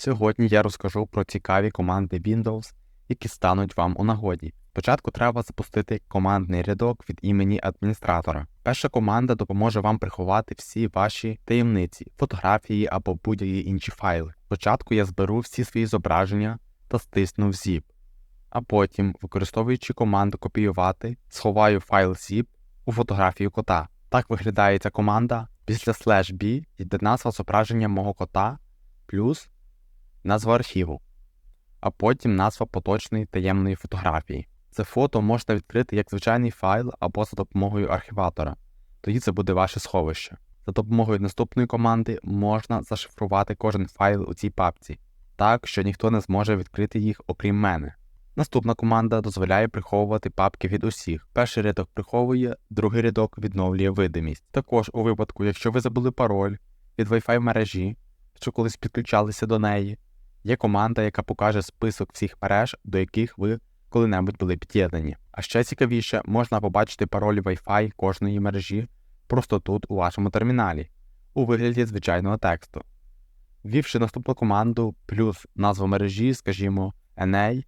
Сьогодні я розкажу про цікаві команди Windows, які стануть вам у нагоді. Спочатку треба запустити командний рядок від імені адміністратора. Перша команда допоможе вам приховати всі ваші таємниці, фотографії або будь-які інші файли. Спочатку я зберу всі свої зображення та стисну в zip, а потім, використовуючи команду копіювати, сховаю файл zip у фотографію кота. Так виглядає ця команда. Після slash b йде назва зображення мого кота плюс назва архіву, а потім назва поточної таємної фотографії. Це фото можна відкрити як звичайний файл або за допомогою архіватора. Тоді це буде ваше сховище. За допомогою наступної команди можна зашифрувати кожен файл у цій папці, так що ніхто не зможе відкрити їх окрім мене. Наступна команда дозволяє приховувати папки від усіх. Перший рядок приховує, другий рядок відновлює видимість. Також у випадку, якщо ви забули пароль від Wi-Fi мережі, що колись підключалися до неї, є команда, яка покаже список всіх мереж, до яких ви коли-небудь були під'єднані. А ще цікавіше, можна побачити пароль Wi-Fi кожної мережі просто тут у вашому терміналі, у вигляді звичайного тексту. Ввівши наступну команду плюс назву мережі, скажімо, NA,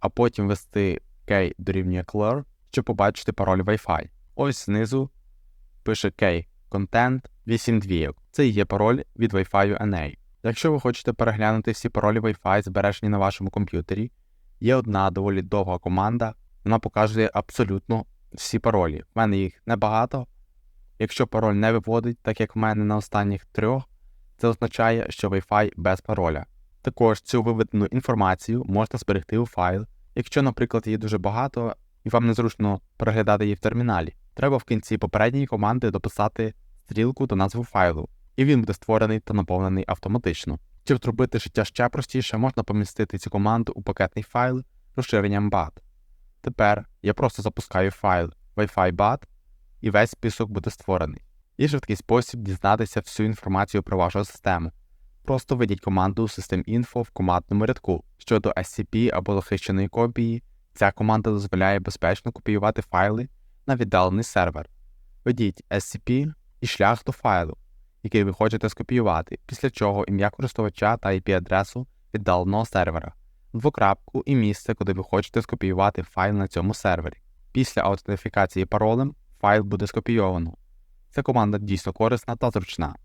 а потім ввести K дорівнює clear, щоб побачити пароль Wi-Fi. Ось знизу пише K Content 8 двійок. Це і є пароль від Wi-Fi NA. Якщо ви хочете переглянути всі паролі Wi-Fi, збережені на вашому комп'ютері, є одна доволі довга команда, вона показує абсолютно всі паролі. В мене їх небагато. Якщо пароль не виводить, так як в мене на останніх трьох, це означає, що Wi-Fi без пароля. Також цю виведену інформацію можна зберегти у файл, якщо, наприклад, її дуже багато і вам незручно переглядати її в терміналі. Треба в кінці попередньої команди дописати стрілку до назви файлу, і він буде створений та наповнений автоматично. Щоб зробити життя ще простіше, можна помістити цю команду у пакетний файл розширенням BAT. Тепер я просто запускаю файл Wi-Fi BAT і весь список буде створений. Є швидкий спосіб дізнатися всю інформацію про вашу систему. Просто введіть команду System.info в командному рядку. Щодо SCP або захищеної копії, ця команда дозволяє безпечно копіювати файли на віддалений сервер. Введіть SCP і шлях до файлу, який ви хочете скопіювати, після чого ім'я користувача та IP-адресу віддаленого сервера, двокрапку і місце, куди ви хочете скопіювати файл на цьому сервері. Після аутентифікації паролем файл буде скопійовано. Ця команда дійсно корисна та зручна.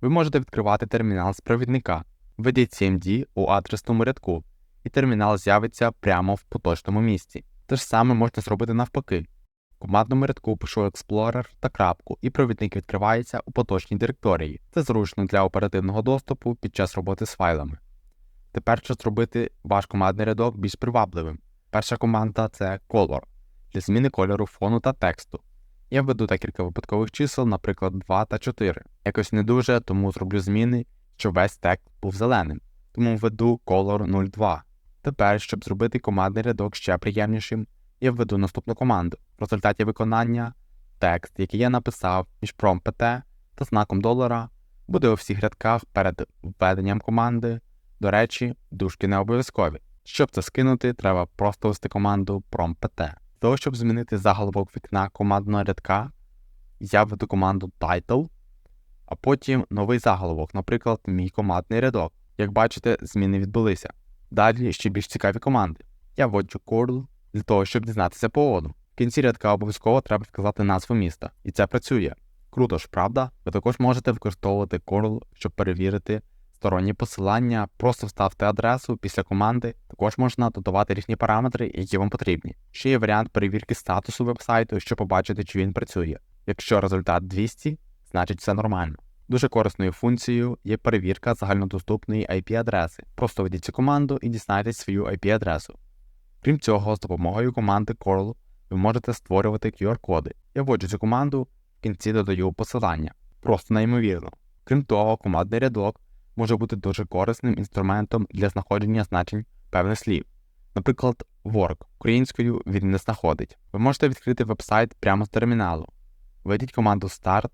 Ви можете відкривати термінал з провідника, введіть CMD у адресному рядку, і термінал з'явиться прямо в поточному місці. Те ж саме можна зробити навпаки. Командному рядку пишу Explorer та крапку, і провідник відкривається у поточній директорії. Це зручно для оперативного доступу під час роботи з файлами. Тепер щоб зробити ваш командний рядок більш привабливим. Перша команда це Color для зміни кольору фону та тексту. Я введу декілька випадкових чисел, наприклад, 2 та 4. Якось не дуже, тому зроблю зміни, щоб весь текст був зеленим. Тому введу color 02. Тепер, щоб зробити командний рядок ще приємнішим, я введу наступну команду. В результаті виконання текст, який я написав між prom.pt та знаком долара, буде у всіх рядках перед введенням команди. До речі, дужки не обов'язкові. Щоб це скинути, треба просто ввести команду prom.pt. Для того, щоб змінити заголовок вікна командного рядка, я введу команду title, а потім новий заголовок, наприклад, мій командний рядок. Як бачите, зміни відбулися. Далі ще більш цікаві команди. Я вводжу curl для того, щоб дізнатися погоду. В кінці рядка обов'язково треба вказати назву міста, і це працює. Круто ж, правда? Ви також можете використовувати curl, щоб перевірити сторонні посилання, просто вставте адресу після команди. Також можна додавати різні параметри, які вам потрібні. Ще є варіант перевірки статусу вебсайту, щоб побачити, чи він працює. Якщо результат 200, значить все нормально. Дуже корисною функцією є перевірка загальнодоступної IP-адреси. Просто введіть цю команду і дізнайтесь свою IP-адресу. Крім цього, з допомогою команди curl ви можете створювати QR-коди. Я вводжу цю команду, в кінці додаю посилання. Просто неймовірно. Крім того, командний рядок може бути дуже корисним інструментом для знаходження значень певних слів. Наприклад, work українською він не знаходить. Ви можете відкрити вебсайт прямо з терміналу. Введіть команду Start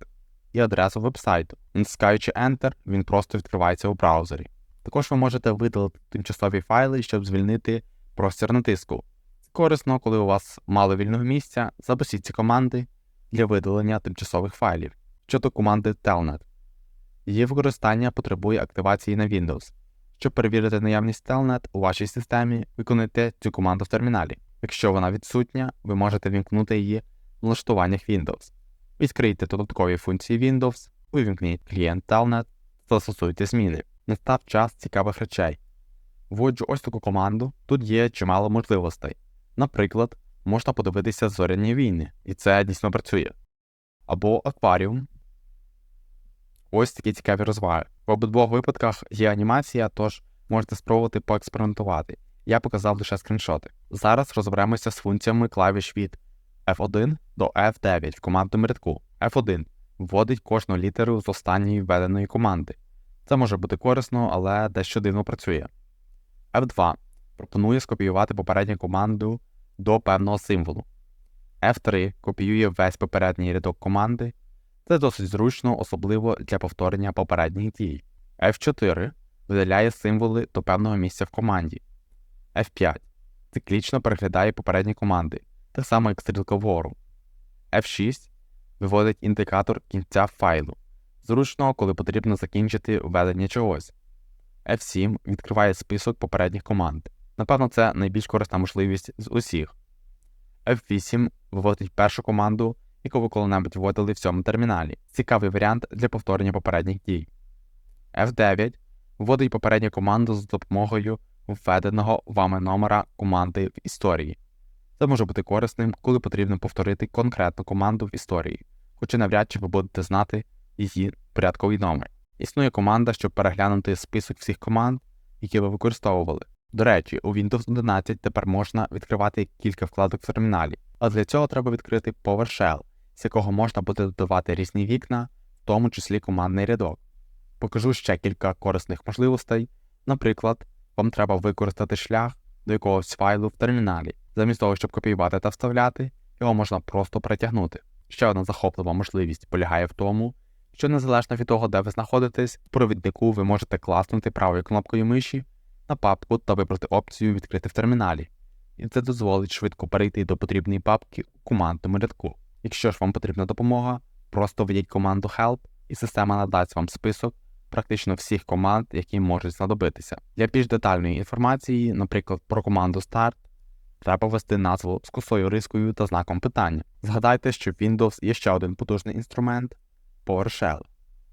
і адресу вебсайту. Натискаючи Enter, він просто відкривається у браузері. Також ви можете видалити тимчасові файли, щоб звільнити простір натиску. Корисно, коли у вас мало вільного місця, запишіть ці команди для видалення тимчасових файлів. Щодо команди Telnet. Її використання потребує активації на Windows. Щоб перевірити наявність Telnet у вашій системі, виконуйте цю команду в терміналі. Якщо вона відсутня, ви можете вімкнути її в налаштуваннях Windows. Відкрийте додаткові функції Windows, увімкніть клієнт Telnet застосуйте зміни. Настав час цікавих речей. Вводжу ось таку команду, тут є чимало можливостей. Наприклад, можна подивитися зоряні війни, і це дійсно працює. Або акваріум. Ось такі цікаві розваги. В обидвох випадках є анімація, тож можете спробувати поекспериментувати. Я показав лише скріншоти. Зараз розберемося з функціями клавіш від F1 до F9 в командному рядку. F1 вводить кожну літеру з останньої введеної команди. Це може бути корисно, але дещо дивно працює. F2 пропонує скопіювати попередню команду до певного символу. F3 копіює весь попередній рядок команди. Це досить зручно, особливо для повторення попередніх дій. F4 видаляє символи до певного місця в команді. F5 циклічно переглядає попередні команди, так само як стрілка вгору. F6 виводить індикатор кінця файлу. Зручно, коли потрібно закінчити введення чогось. F7 відкриває список попередніх команд. Напевно, це найбільш корисна можливість з усіх. F8 виводить першу команду, яку ви коли-небудь вводили в цьому терміналі. Цікавий варіант для повторення попередніх дій. F9 вводить попередню команду з допомогою введеного вами номера команди в історії. Це може бути корисним, коли потрібно повторити конкретну команду в історії, хоча навряд чи ви будете знати її порядковий номер. Існує команда, щоб переглянути список всіх команд, які ви використовували. До речі, у Windows 11 тепер можна відкривати кілька вкладок в терміналі, а для цього треба відкрити PowerShell, з якого можна буде додавати різні вікна, в тому числі командний рядок. Покажу ще кілька корисних можливостей. Наприклад, вам треба використати шлях до якогось файлу в терміналі. Замість того, щоб копіювати та вставляти, його можна просто перетягнути. Ще одна захоплива можливість полягає в тому, що незалежно від того, де ви знаходитесь, в провіднику ви можете класнути правою кнопкою миші на папку та вибрати опцію Відкрити в терміналі, і це дозволить швидко перейти до потрібної папки у командному рядку. Якщо ж вам потрібна допомога, просто введіть команду Help, і система надасть вам список практично всіх команд, які можуть знадобитися. Для більш детальної інформації, наприклад, про команду Start, треба ввести назву з косою рискою та знаком питання. Згадайте, що в Windows є ще один потужний інструмент PowerShell.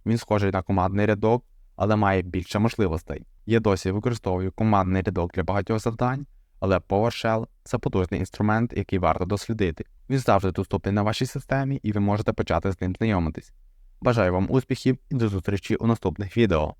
Він схожий на командний рядок, але має більше можливостей. Я досі використовую командний рядок для багатьох завдань, але PowerShell це потужний інструмент, який варто дослідити. Він завжди доступний на вашій системі і ви можете почати з ним знайомитись. Бажаю вам успіхів і до зустрічі у наступних відео.